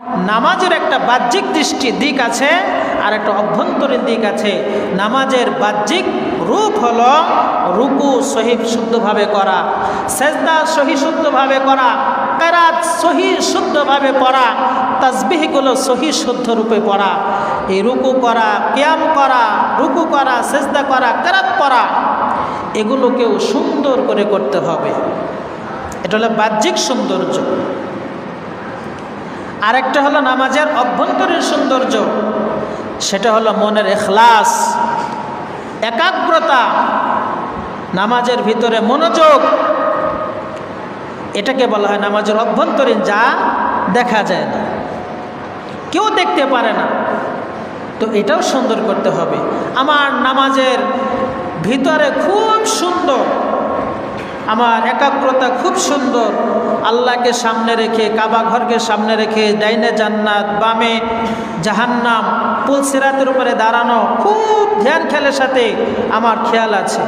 নামাজের একটা বাহ্যিক দৃষ্টি দিক আছে আর একটা অভ্যন্তরীণ দিক আছে। নামাজের বাহ্যিক রূপ হলো রুকু সহি শুদ্ধভাবে করা, সেজদা সহি শুদ্ধভাবে করা, কেরাত সহি শুদ্ধভাবে পড়া, তাসবিহগুলো সহি শুদ্ধ রূপে পড়া। এই রুকু করা, ক্যাম করা, রুকু করা, সেজদা করা, কেরাত পড়া, এগুলোকেও সুন্দর করে করতে হবে। এটা হলো বাহ্যিক সৌন্দর্য। আরেকটা হলো নামাজের অভ্যন্তরীণ সৌন্দর্য। সেটা হলো মনের এখলাস, একাগ্রতা, নামাজের ভিতরে মনোযোগ। এটাকে বলা হয় নামাজের অভ্যন্তরীণ, যা দেখা যায় না। কেউ দেখতে পারে না। তো এটাও সুন্দর করতে হবে। আমার নামাজের ভিতরে খুব সুন্দর আমার একাগ্রতা খুব সুন্দর। আল্লাহকে সামনে রেখে, কাবা ঘরকে সামনে রেখে, ডাইনে জান্নাত, বামে জাহান্নাম পুল সিরাতের উপরে দাঁড়ানো, খুব ধ্যান খেলের সাথে আমার খেয়াল আছে।